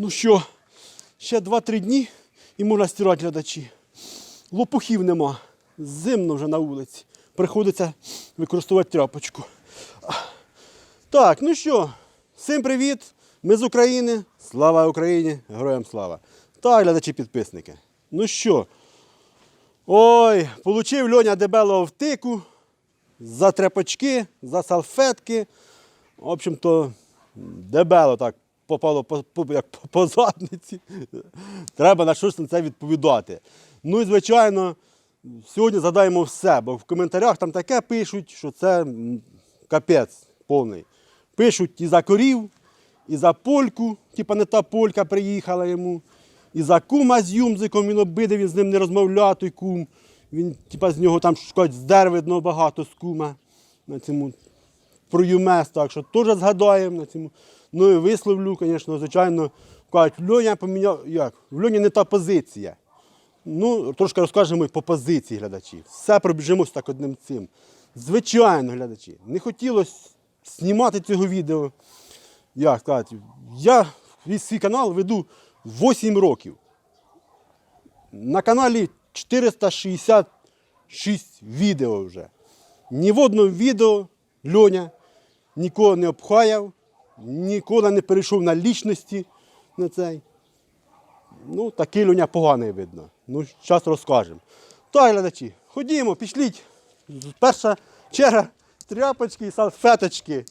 Ну що, ще 2-3 дні і можна стирати глядачі. Лопухів нема. Зимно вже на вулиці. Приходиться використовувати тряпочку. Так, ну що, всім привіт! Ми з України. Слава Україні! Героям слава! Так, глядачі підписники. Ну що, ой, получив Льоня дебелого втику за тряпочки, за салфетки. В общем-то, дебело так попало по, по, як по, по задниці. Треба на щось на це відповідати. Ну і звичайно, сьогодні задаємо все, бо в коментарях там таке пишуть, що це капець повний. Пишуть і за корів, і за польку, типа не та полька приїхала йому, і за кума з юмзиком він обидив, він з ним не розмовляв, той кум. Він, типа, з нього там щось здер видно багато з кума на цьому про ЮМЕС, так що теж згадаємо на цьому. Ну і висловлю, звісно, звичайно, кажуть, Льоня поміняв, як? В Льоні не та позиція. Ну, трошки розкажемо по позиції глядачів. Все пробіжимось так одним цим. Звичайно, глядачі, не хотілося знімати цього відео. Як сказати, я свій канал веду 8 років. На каналі 466 відео вже. Ні в одному відео Льоня нікого не обхаяв, ніколи не перейшов на лічності на цей. Ну, такий Льоня поганий видно. Ну, зараз розкажемо. Так, глядачі, ходімо, пішліть. Перша черга тряпочки і салфеточки,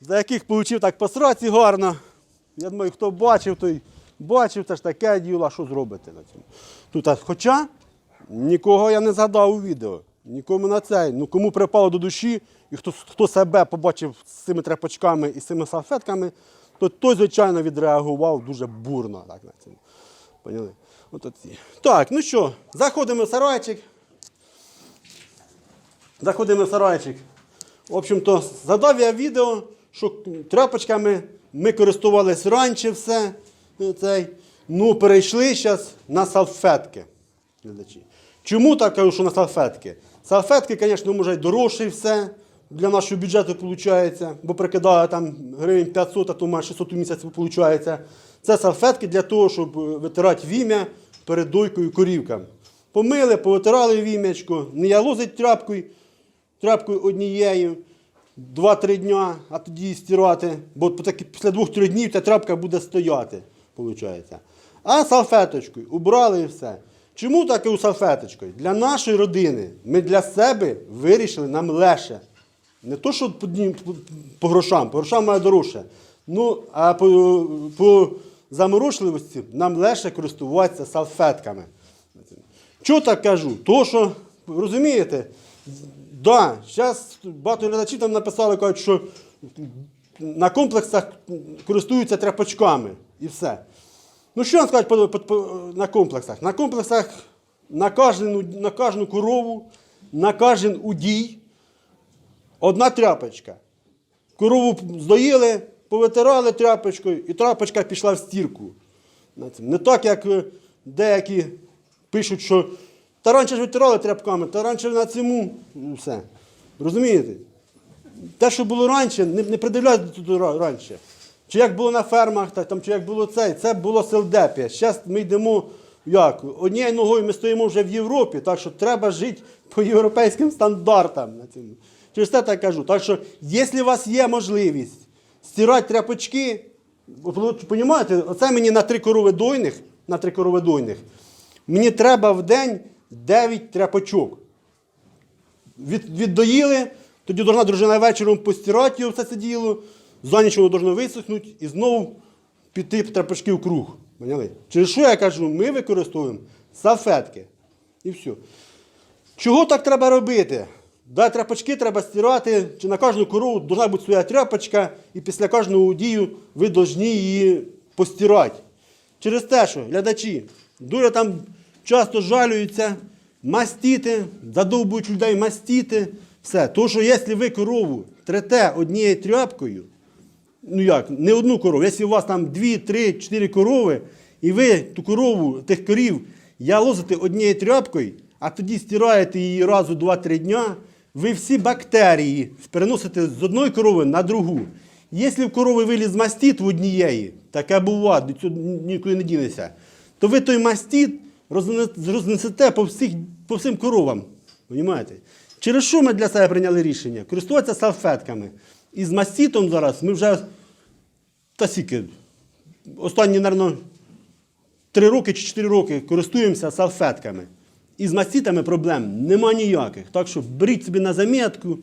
за яких отримав так по сраці гарно. Я думаю, хто бачив, той бачив, це ж таке діло, що зробити на цьому. Тут, хоча нікого я не згадав у відео. Нікому на цей. Ну кому припало до душі, і хто, хто себе побачив з цими тряпочками і з цими салфетками, то той, звичайно, відреагував дуже бурно. Так, на цьому. Поняли? От оці. Так, ну що, заходимо в сарайчик. Заходимо в сарайчик. В общем-то, задав я відео, що тряпочками ми користувалися раніше все. Цей. Ну, перейшли зараз на салфетки. глядачі. Чому так кажу, що на салфетки? Салфетки, звісно, може дорожче все. Для нашого бюджету виходить, бо прикидаю там гривень 500, а то майже 600 у місяць виходить. Це салфетки для того, щоб е, витирати вім'я перед дойкою корівкам. Помили, повитирали вім'ячко, не ялозить тряпкою, тряпкою однією, 2-3 дня, а тоді її стирати, бо потім після 2-3 днів ця тряпка буде стояти. Виходить. А салфеточкою убрали і все. Чому так і у салфеточкою? Для нашої родини ми для себе вирішили нам легше. Не то, що по, по- грошам, по грошам має дорожче. Ну, а по, по заморочливості нам легше користуватися салфетками. Чого так кажу? То, що, розумієте, да, зараз багато глядачів там написали, кажуть, що на комплексах користуються тряпочками і все. Ну, що сказати на комплексах? На комплексах на кожну, на кожну корову, на кожен удій одна тряпочка. Корову здоїли, повитирали тряпочкою, і тряпочка пішла в стірку. Не так, як е, деякі пишуть, що та раніше ж витирали тряпками, та раніше на цьому ну, все. Розумієте? Те, що було раніше, не, придивляйте ра- раніше. Чи як було на фермах, та, там, чи як було це, це було селдепія. Зараз ми йдемо як? Однією ногою ми стоїмо вже в Європі, так що треба жити по європейським стандартам. Через це так кажу. Так що, якщо у вас є можливість стирати тряпочки, розумієте, оце мені на три корови дойних, на три корови дойних, мені треба в день 9 тряпочок. Від, віддоїли, тоді должна дружина вечором постирати його все це діло, за ніч воно должно висохнути і знову піти тряпочки в круг. Поняли? Через що я кажу, ми використовуємо салфетки. І все. Чого так треба робити? Да, тряпочки треба стирати, чи на кожну корову должна бути своя тряпочка, і після кожного дію ви повинні її постирати. Через те, що глядачі дуже там часто жалюються, мастіти, задовбують людей мастіти. Все. То, що якщо ви корову трете однією тряпкою, ну як, не одну корову, якщо у вас там 2, 3, 4 корови, і ви ту корову, тих корів ялозите однією тряпкою, а тоді стираєте її раз у 2-3 дня, ви всі бактерії переносите з одної корови на другу. Якщо в корови виліз мастіт в однієї, таке буває, до цього нікуди не дінеться, то ви той мастіт рознесете по, всіх, по всім коровам. Понімаєте? Через що ми для себе прийняли рішення? Користуватися салфетками. І з мастітом зараз ми вже та сіки. Останні, мабуть, три роки чи чотири роки користуємося салфетками. І з мастітами проблем нема ніяких. Так що беріть собі на замітку,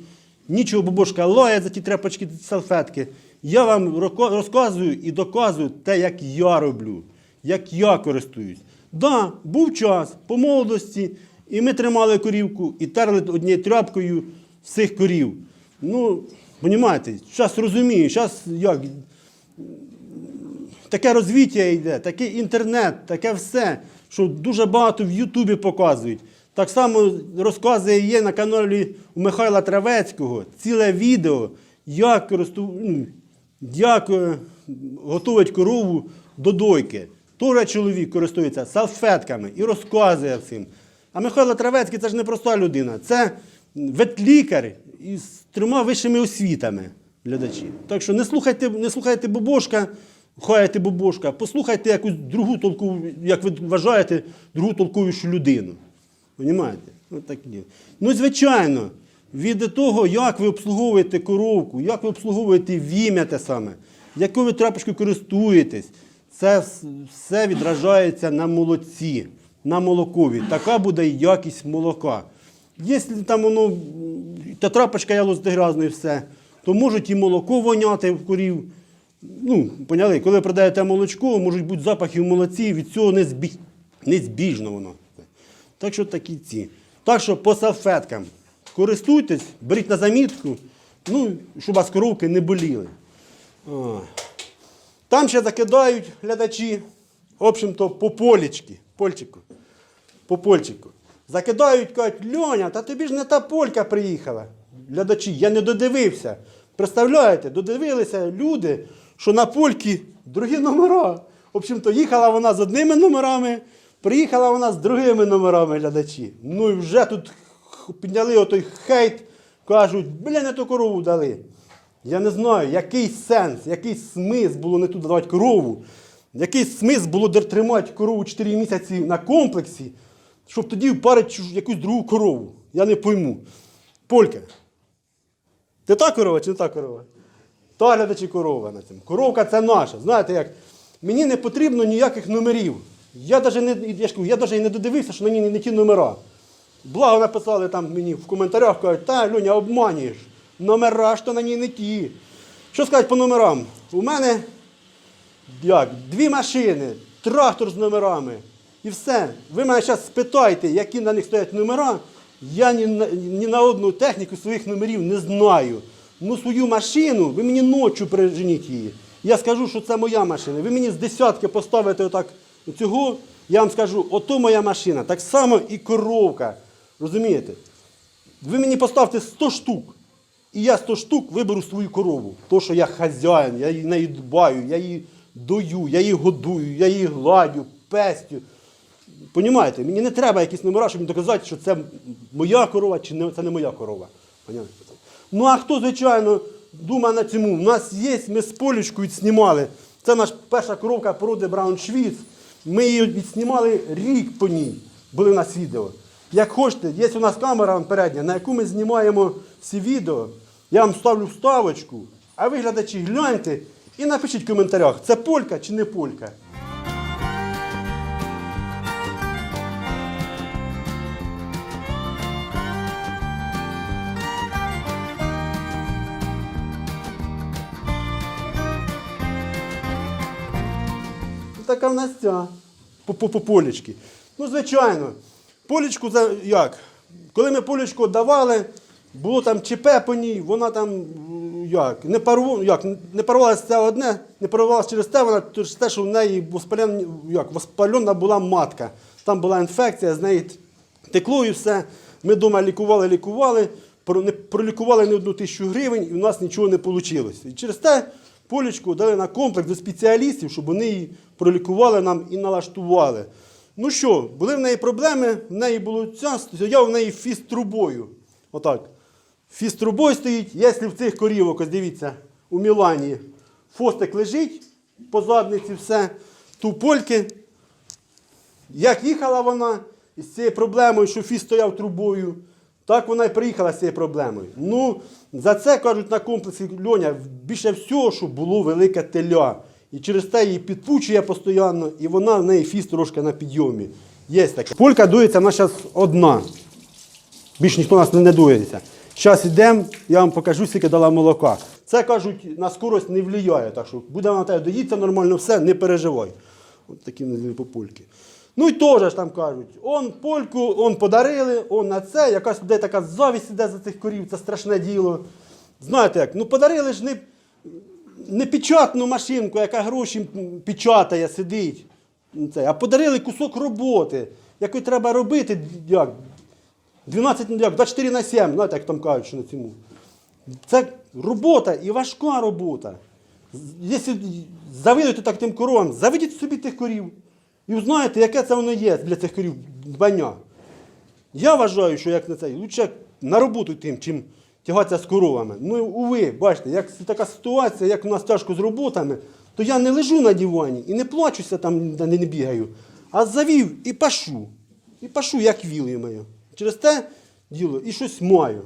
нічого бабушка лає за ті тряпочки, салфетки. Я вам розказую і доказую те, як я роблю, як я користуюсь. Да, був час по молодості, і ми тримали корівку і терли однією тряпкою всіх корів. Ну, розумієте, зараз розумію, зараз як таке розвиття йде, такий інтернет, таке все, що дуже багато в Ютубі показують. Так само розкази є на каналі у Михайла Травецького, ціле відео, як, ну, як е, готувати корову до дойки. Тоже чоловік користується салфетками і розказує всім. А Михайло Травецький це ж не проста людина, це ветлікар із трьома вищими освітами глядачі. Так що не слухайте, не слухайте Бобошка, хаяйте Бобошка, послухайте якусь другу толкову, як ви вважаєте, другу толковішу людину. Понімаєте? Ну, звичайно, від того, як ви обслуговуєте коровку, як ви обслуговуєте вім'я те саме, якою ви тряпочкою користуєтесь, це все відражається на молоці, на молокові. Така буде якість молока. Якщо там воно, та трапочка ялоз грязна і все, то можуть і молоко воняти в корів. Ну, поняли, коли продаєте молочко, можуть бути запахи в молоці, від цього не, збіг, не збіжно воно. Так що такі ці. Так що по салфеткам користуйтесь, беріть на замітку, ну, щоб вас коровки не боліли. О. Там ще закидають глядачі, в общем-то, по полічки, польчику, по польчику. Закидають, кажуть, Льоня, та тобі ж не та полька приїхала. Глядачі, я не додивився. Представляєте, додивилися люди, що на польки другі номера. В общем-то, їхала вона з одними номерами, приїхала вона з другими номерами глядачі. Ну і вже тут підняли отой хейт, кажуть, бля, не ту корову дали. Я не знаю, який сенс, який смисл було не тут давати корову, який смисл було тримати корову 4 місяці на комплексі, щоб тоді впарити якусь другу корову. Я не пойму. Полька. Ти та корова чи не та корова? Та глядачі корова на цьому. Коровка це наша. Знаєте як? Мені не потрібно ніяких номерів. Я навіть не, я я не додивився, що на ній не ті номера. Благо написали там мені в коментарях, кажуть, та Люня, обманюєш. Номера то на ній не ті. Що сказати по номерам? У мене як, дві машини, трактор з номерами. І все. Ви мене зараз спитайте, які на них стоять номера. Я ні на, ні на одну техніку своїх номерів не знаю. Ну свою машину, ви мені ночі приженіть її. Я скажу, що це моя машина. Ви мені з десятки поставите отак цього, я вам скажу, ото моя машина. Так само і коровка. Розумієте? Ви мені поставте 100 штук. І я 100 штук виберу свою корову. То, що я хазяїн, я її неї дбаю, я її дою, я її годую, я її гладю, пестю. Понімаєте, мені не треба якісь номера, щоб доказати, що це моя корова чи не, це не моя корова. Понятно? Ну а хто, звичайно, думає на цьому? У нас є, ми з полючкою знімали. Це наша перша коровка породи Брауншвіц. Ми її відснімали рік по ній. Були в нас відео. Як хочете, є у нас камера передня, на яку ми знімаємо всі відео. Я вам ставлю вставочку, а ви, глядачі, гляньте і напишіть в коментарях, це полька чи не полька. Така в нас ця по, по. Ну, звичайно, полічку як? Коли ми полічку давали, було там ЧП по ній, вона там як, не парувала, як, не парувалася це одне, не парувалася через те, вона через те, що в неї воспален, як, воспалена була матка. Там була інфекція, з неї текло і все. Ми вдома лікували, лікували, пролікували не одну тисячу гривень, і у нас нічого не вийшло. І через те полічку дали на комплекс до спеціалістів, щоб вони її пролікували нам і налаштували. Ну що, були в неї проблеми, в неї було ця, стояв в неї фіст трубою. Отак. Фіст трубою стоїть, якщо в цих корівок, ось дивіться, у Мілані. Фостик лежить по задниці, все, тупольки. Як їхала вона із цією проблемою, що фіс стояв трубою, так вона і приїхала з цією проблемою. Ну, за це кажуть на комплексі Льоня, більше всього, що було велике теля. І через те її підпучує постійно, і вона в неї фіс трошки на підйомі. Є таке. Полька дується, вона зараз одна. Більш ніхто нас не дується. Зараз йдемо, я вам покажу, скільки дала молока. Це кажуть, на скорость не впливає, так що буде вона тебе доїться нормально, все, не переживай. От такі по польки. Ну і теж там кажуть, он польку, он подарили, он на це, якась людей така завість іде за цих корів, це страшне діло. Знаєте як, ну подарили ж не, не печатну машинку, яка гроші печатає, сидить. Це, а подарили кусок роботи, яку треба робити, як, 12, ну, як, 24 на 7, знаєте, як там кажуть, що на цьому. Це робота і важка робота. Якщо завидуєте так тим коровам, заведіть собі тих корів. І узнаєте, яке це воно є для цих корів дбання. Я вважаю, що як на це, лучше на роботу тим, чим тягатися з коровами. Ну, уви, бачите, як така ситуація, як у нас тяжко з роботами, то я не лежу на дивані і не плачуся там, де не бігаю, а завів і пашу. І пашу, як вілою маю. Через те діло і щось маю.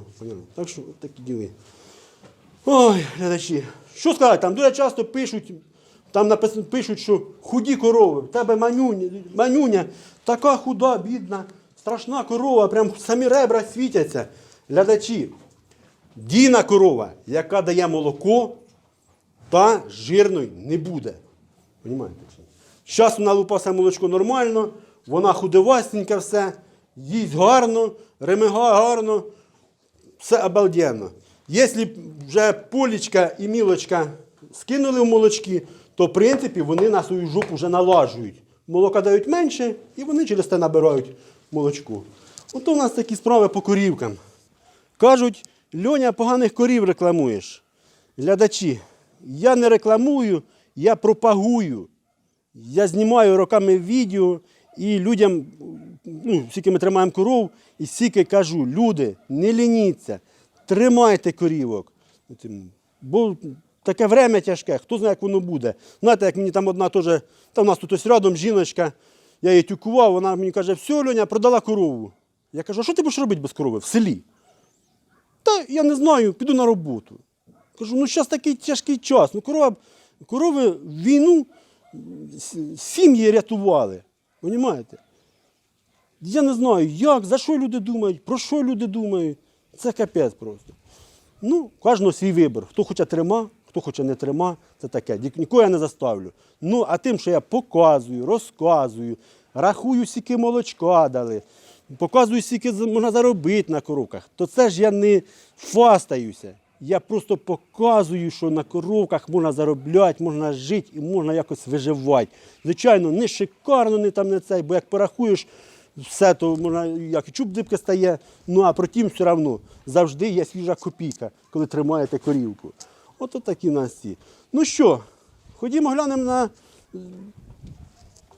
Так що такі діли. Ой, глядачі. Що сказати, там дуже часто пишуть, там написано, пишуть, що худі корови, в тебе манюня, манюня, така худа, бідна, страшна корова, прям самі ребра світяться. Глядачі, дійна корова, яка дає молоко, та жирною не буде. Понімаєте? Зараз вона лупаса молочко нормально, вона худовастенька все, їсть гарно, ремига гарно, все обалденно. Якщо вже полічка і мілочка скинули в молочки, то в принципі вони на свою жопу вже налажують. Молока дають менше, і вони через те набирають молочко. От у нас такі справи по корівкам. Кажуть, Льоня поганих корів рекламуєш. Глядачі, я не рекламую, я пропагую. Я знімаю роками відео і людям, ну, скільки ми тримаємо коров, і скільки кажу, люди, не лініться, тримайте корівок. Бо таке время тяжке, хто знає, як воно буде. Знаєте, як мені там одна теж, та в нас тут ось рядом жіночка, я її тюкував, вона мені каже, все, Льоня, продала корову. Я кажу, а що ти будеш робити без корови в селі? Та я не знаю, піду на роботу. Кажу, ну зараз такий тяжкий час. Ну, корова, корови в війну сім'ї рятували. Понімаєте? Я не знаю, як, за що люди думають, про що люди думають. Це капець просто. Ну, кожного свій вибір. Хто хоче трима, хто хоче не трима, це таке. Ні- Нікого я не заставлю. Ну, а тим, що я показую, розказую, рахую, скільки молочка дали, показую, скільки можна заробити на коровках, то це ж я не фастаюся. Я просто показую, що на коровках можна заробляти, можна жити і можна якось виживати. Звичайно, не шикарно, не там не цей, бо як порахуєш, все, то можна як і чуб дибки стає. Ну а протім все одно завжди є свіжа копійка, коли тримаєте корівку. От от такі нас ці. Ну що, ходімо глянемо на.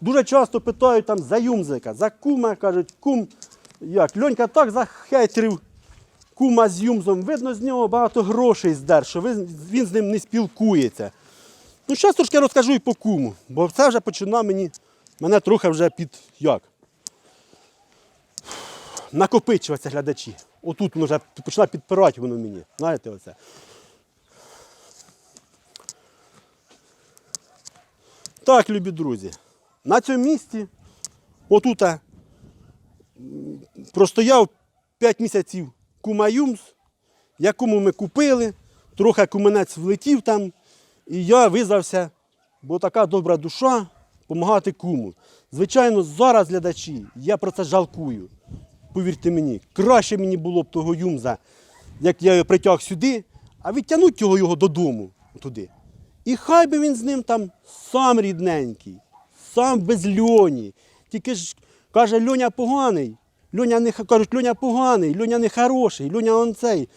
Дуже часто питають там за юмзика, за кума, кажуть, кум. Як? Льонька так захейтрив кума з юмзом. Видно, з нього багато грошей здер, що він з ним не спілкується. Ну, зараз трошки розкажу і по куму, бо це вже починає мені, мене трохи вже під як? Накопичуватися глядачі. Отут воно вже починає підпирати воно мені. Знаєте оце. Так, любі друзі, на цьому місці, отут простояв 5 місяців кумаюмс, якому ми купили, трохи куменець влетів там, і я визвався, бо така добра душа, допомагати куму. Звичайно, зараз, глядачі, я про це жалкую. Повірте мені, краще мені було б того юмза, як я його притяг сюди, а відтягнуть його, його додому туди. І хай би він з ним там сам рідненький, сам без льоні. Тільки ж каже, Льоня поганий. Льоня не кажуть, Льоня поганий, Льоня не хороший, Льоня он цей.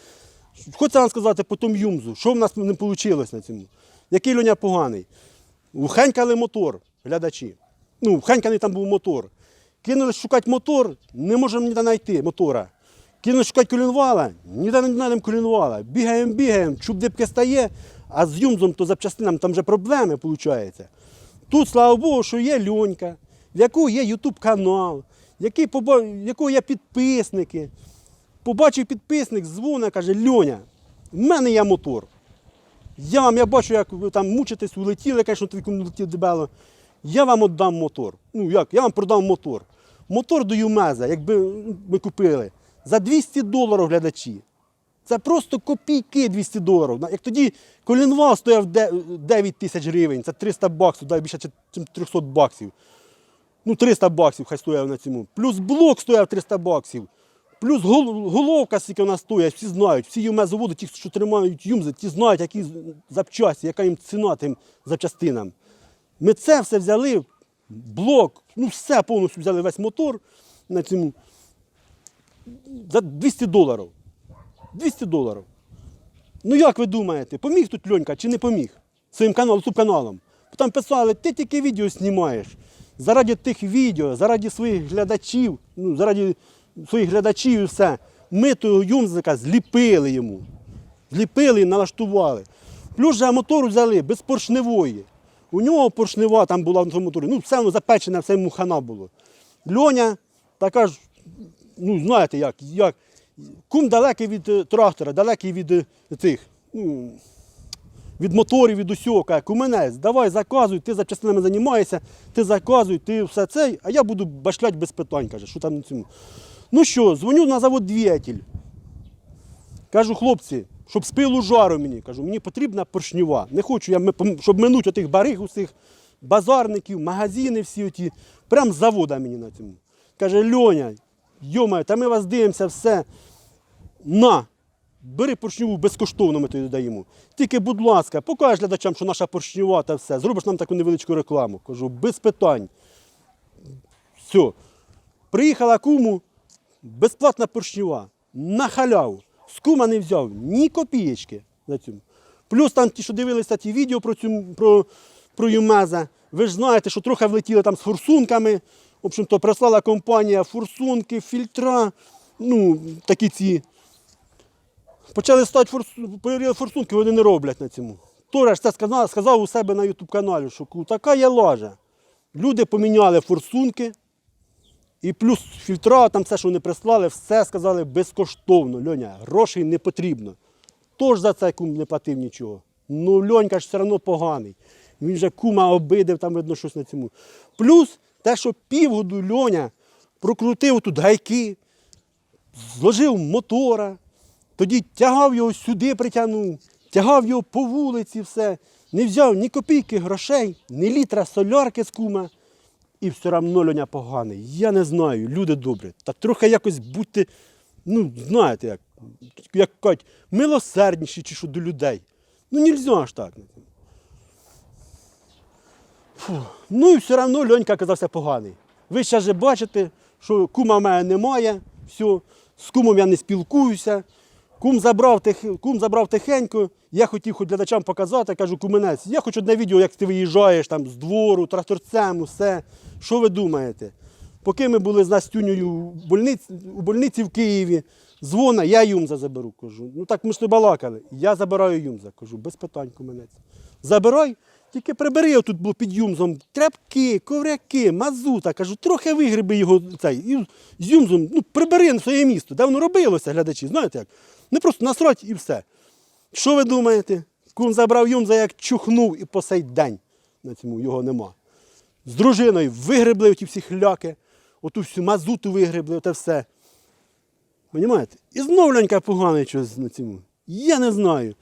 Хочеться вам сказати по тому юмзу, що в нас не вийшло на цьому. Який Льоня поганий? Ухенькали мотор, глядачі. Ну, вхеньканий там був мотор. Кинули шукати мотор, не можемо ніде знайти мотора. Кинули шукати колінвала, ніде не знайдемо колінвала. Бігаємо, бігаємо, чуб дибки стає, А з Юмзом то запчастинам там вже проблеми виходить. Тут, слава Богу, що є Льонька, в якого є Ютуб канал, який поба... в якого є підписники. Побачив підписник, дзвонить, каже, Льоня, в мене є мотор. Я вам я бачу, як ви там мучитесь, улетіли, звісно, твій летів дебело. Я вам віддам мотор. Ну як, я вам продам мотор. Мотор до Юмеза, якби ми купили, за 200 доларів глядачі. Це просто копійки 200 доларів. Як тоді колінвал стояв 9 тисяч гривень, це 300 баксів, дай більше, ніж 300 баксів. Ну, 300 баксів хай стояв на цьому. Плюс блок стояв 300 баксів. Плюс головка, скільки вона стоїть, всі знають, всі юме заводи, ті, що тримають юмзи, ті знають, які запчасті, яка їм ціна тим запчастинам. Ми це все взяли, блок, ну все повністю взяли весь мотор на цьому за 200 доларів. 200 доларів. Ну як ви думаєте, поміг тут Льонька чи не поміг своїм каналом, субканалом? Там писали, ти тільки відео знімаєш. Заради тих відео, заради своїх глядачів, ну, заради своїх глядачів і все. Ми того юмзика зліпили йому. Зліпили і налаштували. Плюс же мотор взяли без поршневої. У нього поршнева там була на тому моторі. Ну, все воно запечене, все йому хана було. Льоня, така ж, ну знаєте як, як кум далекий від е, трактора, далекий від е, цих. Ну, від моторів, від усього, каже, куменець, давай заказуй, ти запчастинами займаєшся, ти заказуй, ти все це, а я буду башлять без питань, каже, що там цьому. Ну що, дзвоню на завод двигатель. Кажу, хлопці, щоб з пилу жару мені, кажу, мені потрібна поршнева. Не хочу, я, щоб минуть отих бариг усіх, базарників, магазини всі оті. Прям з завода мені на цьому. Каже, Льоня, йома, та ми вас дивимося, все. На, бери поршневу безкоштовно, ми тобі даємо. Тільки, будь ласка, покажеш глядачам, що наша поршнева та все. Зробиш нам таку невеличку рекламу. Кажу, без питань. Все. Приїхала куму, безплатна поршнева, на халяву. З кума не взяв ні копієчки на цьому. Плюс там ті, що дивилися ті відео про, цю, про, про Юмеза, ви ж знаєте, що трохи влетіли там з форсунками. В общем-то, прислала компанія форсунки, фільтра, ну, такі ці. Почали стати перевіряли форсунки, вони не роблять на цьому. Тореш це сказав, сказав у себе на YouTube каналі, що така є лажа. Люди поміняли форсунки, і плюс фільтра, там все, що вони прислали, все сказали безкоштовно. Льоня, грошей не потрібно. Тож за це кум не платив нічого. Ну, Льонька ж все одно поганий. Він же кума обидив, там видно щось на цьому. Плюс те, що півгоду Льоня прокрутив тут гайки, зложив мотора, тоді тягав його сюди, притягнув, тягав його по вулиці, все. Не взяв ні копійки грошей, ні літра солярки з кума. І все одно Льоня поганий. Я не знаю, люди добрі. Та трохи якось будьте, ну, знаєте, як, як кажуть, милосердніші чи що до людей. Ну, нельзя ж так. Фу. Ну і все одно Льонька оказався поганий. Ви зараз же бачите, що кума в мене немає, все, з кумом я не спілкуюся. Кум забрав, тих, кум забрав тихенько, я хотів хоч глядачам показати, кажу, куменець, я хочу одне відео, як ти виїжджаєш там з двору, тракторцем, усе. Що ви думаєте? Поки ми були з Настюнею у больниці, в Києві, дзвона, я Юмза заберу, кажу. Ну так ми ж не балакали. Я забираю Юмза, кажу, без питань куменець. Забирай, тільки прибери тут було під Юмзом тряпки, ковряки, мазута. Кажу, трохи вигриби його цей. З Юмзом, ну, прибери на своє місто. Де воно робилося, глядачі, знаєте як? Не просто насрать і все. Що ви думаєте? Кум забрав Юмза, як чухнув і по сей день. На цьому його нема. З дружиною вигребли ті всі хляки, оту всю мазуту вигребли, оте все. Понімаєте? І знов Льонька поганий щось на цьому. Я не знаю.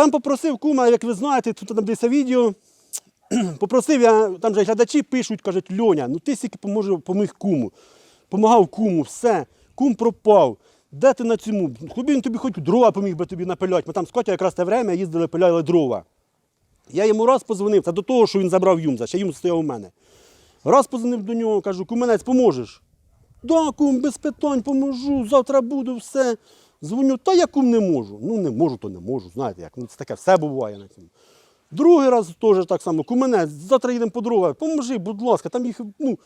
Там попросив кума, як ви знаєте, тут там десь відео. Попросив я, там же глядачі пишуть, кажуть, Льоня, ну ти стільки поміг куму. Помагав куму, все, кум пропав. Де ти на цьому? Хобі він тобі хоч дрова поміг би тобі напиляти. Ми там з Котя якраз те время їздили, пиляли дрова. Я йому раз позвонив, це до того, що він забрав Юмза, ще Юмз стояв у мене. Раз позвонив до нього, кажу, куменець, поможеш? Да, кум, без питань поможу, завтра буду, все. Дзвоню, та я кум не можу. Ну не можу, то не можу. Знаєте, як ну, це таке все буває на цьому. Другий раз теж так само, куменець, завтра їдемо по дрова, поможи, будь ласка, там їх ну,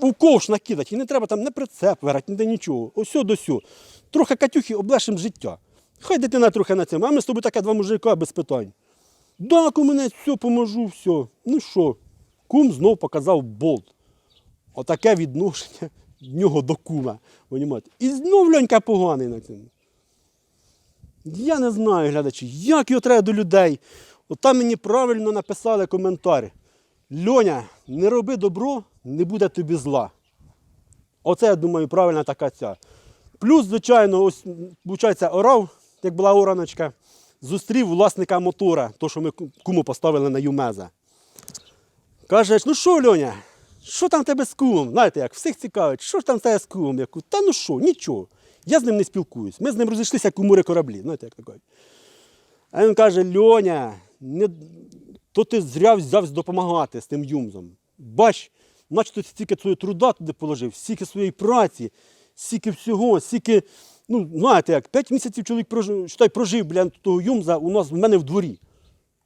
у ковш накидати, і не треба там не прицеп вирати, ніде нічого. Ось до сьо. Трохи Катюхи облегшим життя. Хай дитина трохи на цьому, а ми з тобою таке два мужика без питань. Да, куменець, все, поможу, все. Ну що, кум знов показав болт. Отаке відношення в нього до кума. І знов льонька поганий на цьому. Я не знаю, глядачі, як його треба до людей. От там мені правильно написали коментар. Льоня, не роби добро, не буде тобі зла. Оце, я думаю, правильна така ця. Плюс, звичайно, ось, виходить, орав, як була ораночка, зустрів власника мотора, то, що ми куму поставили на Юмеза. Каже, ну що, Льоня, що там тебе з кумом? Знаєте, як всіх цікавить, що ж там тебе з кумом? Я кажу, та ну що, нічого. Я з ним не спілкуюсь. Ми з ним розійшлися, як у морі кораблі. Знаєте, як то. А він каже: Льоня, не... то ти зря взявся допомагати з тим юмзом. Бач, наче ти стільки свого труда туди положив, стільки своєї праці, стільки всього, стільки, ну, знаєте як, 5 місяців чоловік прожив, считай, прожив біля того юмза у нас в мене в дворі.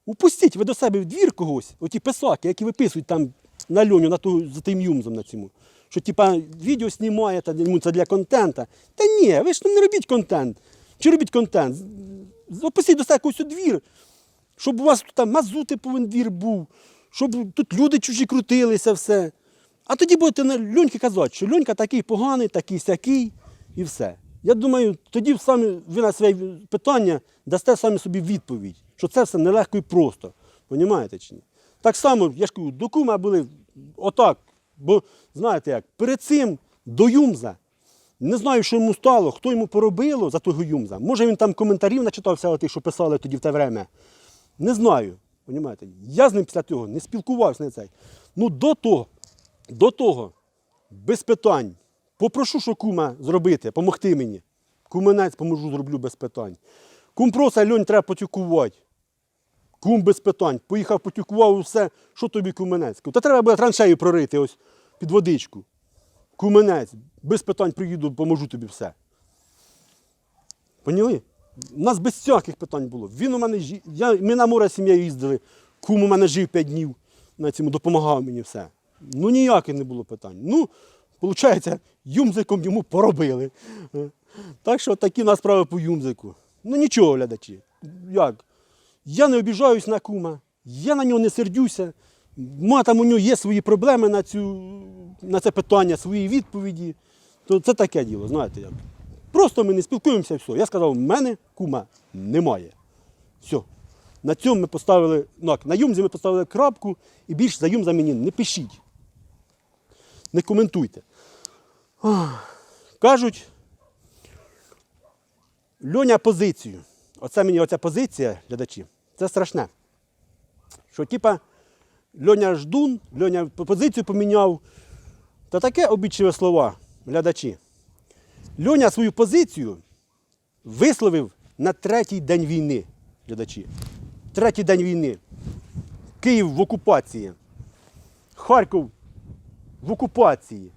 Упустіть ви до себе в двір когось, оті писаки, які виписують там на льоню, на ту, за тим юмзом на цьому. Що типа відео знімає, та йому це для контента. Та ні, ви ж не робіть контент. Чи робіть контент? З- з- Опустіть до себе якийсь двір, щоб у вас тут там мазути повинен двір був, щоб тут люди чужі крутилися, все. А тоді будете на Льоньки казати, що Льонька такий поганий, такий сякий і все. Я думаю, тоді самі ви на своє питання дасте самі собі відповідь, що це все нелегко і просто. Понімаєте чи ні? Так само, я ж кажу, до кума були отак. Бо знаєте як, перед цим до Юмза не знаю, що йому стало, хто йому поробило за того Юмза. Може він там коментарів начитався, тих, що писали тоді в те время. Не знаю. Понімаєте? Я з ним після того не спілкувався на цей. Ну до того, до того, без питань. Попрошу, що кума зробити, помогти мені. Куменець поможу, зроблю без питань. Кум просить, льонь, треба потюкувати. Кум без питань. Поїхав, потюкував і все. Що тобі куменець? Та треба буде траншею прорити ось під водичку. Куменець, без питань приїду, поможу тобі все. Поняли? У нас без всяких питань було. Він у мене жі- я, ми на море з сім'єю їздили, кум у мене жив 5 днів, на цьому допомагав мені все. Ну ніяких не було питань. Ну, виходить, юмзиком йому поробили. Так що такі нас справи по юмзику. Ну нічого, глядачі. Як? Я не обіжаюсь на кума, я на нього не сердюся. Ма там у нього є свої проблеми на, цю, на це питання, свої відповіді. То це таке діло, знаєте як. Просто ми не спілкуємося, і все. Я сказав, в мене кума немає. Все. На цьому ми поставили, ну, на юмзі ми поставили крапку і більше за юмза мені не пишіть. Не коментуйте. Ах. Кажуть, Льоня позицію. Оце мені оця позиція, глядачі, це страшне. Що типа Льоня ждун, Льоня позицію поміняв. Та таке обічливе слова, глядачі. Льоня свою позицію висловив на третій день війни, глядачі. Третій день війни. Київ в окупації. Харків в окупації.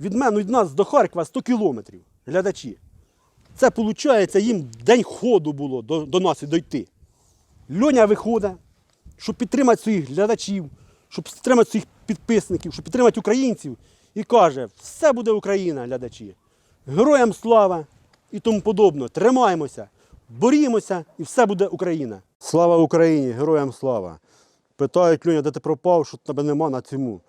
Від мене від нас до Харкова 100 кілометрів, глядачі. Це виходить, їм день ходу було до, до нас і дойти. Льоня виходить, щоб підтримати своїх глядачів, щоб підтримати своїх підписників, щоб підтримати українців. І каже, все буде Україна, глядачі. Героям слава і тому подобне. Тримаємося, борімося і все буде Україна. Слава Україні, героям слава. Питають Льоня, де ти пропав, що тебе нема на цьому.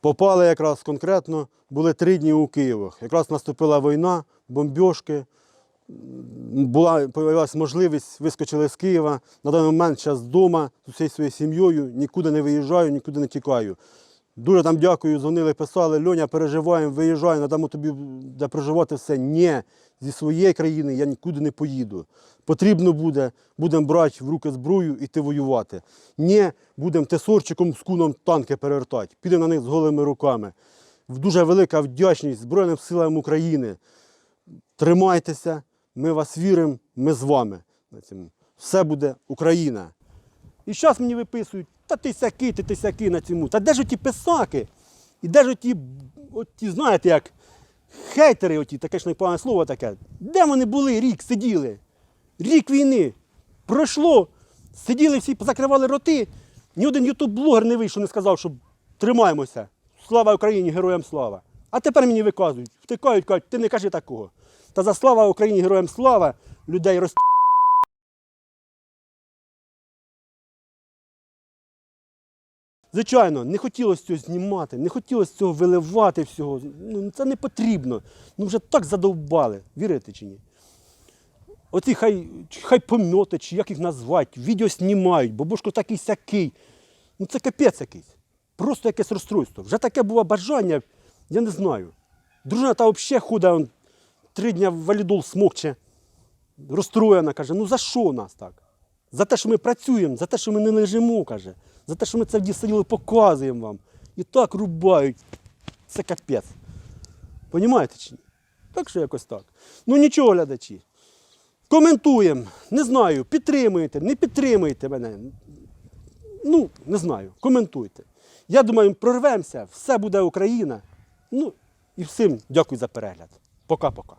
Попали якраз конкретно, були три дні у Києвах. Якраз наступила війна, бомбьошки. Була появилася можливість, вискочили з Києва. На даний момент зараз вдома з усією своєю сім'єю, нікуди не виїжджаю, нікуди не тікаю. Дуже там дякую, дзвонили, писали, Льоня, переживаємо, виїжджай, надамо тобі де проживати все. Ні, зі своєї країни я нікуди не поїду. Потрібно буде, будемо брати в руки зброю і йти воювати. Ні, будемо тесорчиком з куном танки перевертати. Підемо на них з голими руками. Дуже велика вдячність Збройним силам України. Тримайтеся, ми вас віримо, ми з вами. Цьому. Все буде Україна. І зараз мені виписують, та ти сякий, ти, ти сякий на цьому. Та де ж оті писаки? І де ж оті, оті знаєте, як хейтери, оті, таке ж непогане слово таке. Де вони були рік, сиділи? Рік війни. Пройшло, сиділи всі, закривали роти. Ні один ютуб-блогер не вийшов, не сказав, що тримаємося. Слава Україні, героям слава. А тепер мені виказують, втикають, кажуть, ти не кажи такого. Та за слава Україні, героям слава, людей роз... Звичайно, не хотілося цього знімати, не хотілося цього виливати всього. Ну, це не потрібно. Ну вже так задовбали, вірите чи ні? Оці хай, хай помьоти, чи як їх назвати, відео знімають, бабушко такий сякий. Ну це капець якийсь. Просто якесь розстройство. Вже таке було бажання, я не знаю. Дружина та взагалі худа, три дня валідол смокче, розстроєна, каже, ну за що нас так? За те, що ми працюємо, за те, що ми не лежимо, каже, за те, що ми це в дісаділи показуємо вам. І так рубають. Це капець. Понімаєте чи ні? Так що якось так. Ну нічого, глядачі. Коментуємо. Не знаю, підтримуєте, не підтримуєте мене. Ну, не знаю, коментуйте. Я думаю, прорвемося, все буде Україна. Ну і всім дякую за перегляд. Пока-пока.